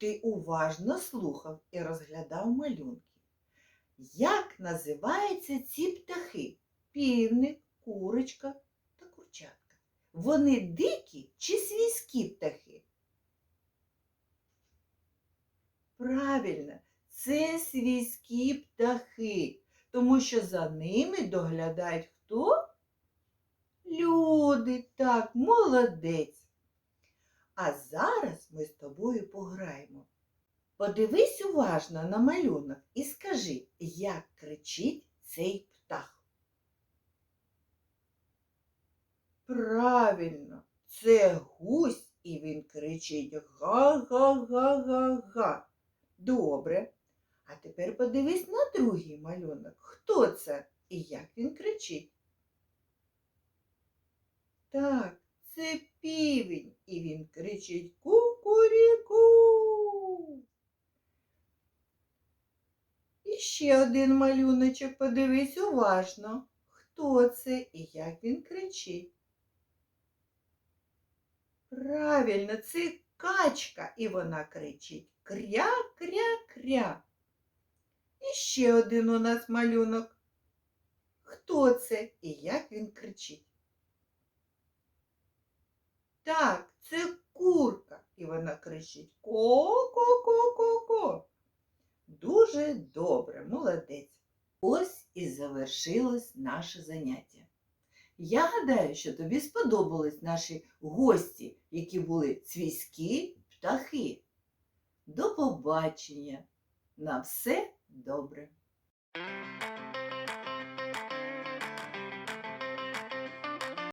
ти уважно слухав і розглядав малюнки. Як називаються ці птахи? Півник, курочка та курчатка. Вони дикі чи свійські птахи? Правильно, це свійські птахи, тому що за ними доглядають хто? Люди, так, молодець. А зараз ми з тобою пограємо. Подивись уважно на малюнок і скажи, як кричить цей птах. Правильно, це гусь, і він кричить га-га-га-га-га. Добре. А тепер подивись на другий малюнок. Хто це і як він кричить? Так, це півень, і він кричить кукуріку. І ще один малюночок, подивись уважно. Хто це і як він кричить? Правильно, це качка, і вона кричить кря-кря-кря. І ще один у нас малюнок. Хто це і як він кричить? Так, це курка, і вона кричить ко-ко-ко-ко-ко. Дуже добре, молодець. Ось і завершилось наше заняття. Я гадаю, що тобі сподобались наші гості, які були цвійські птахи. До побачення! На все добре!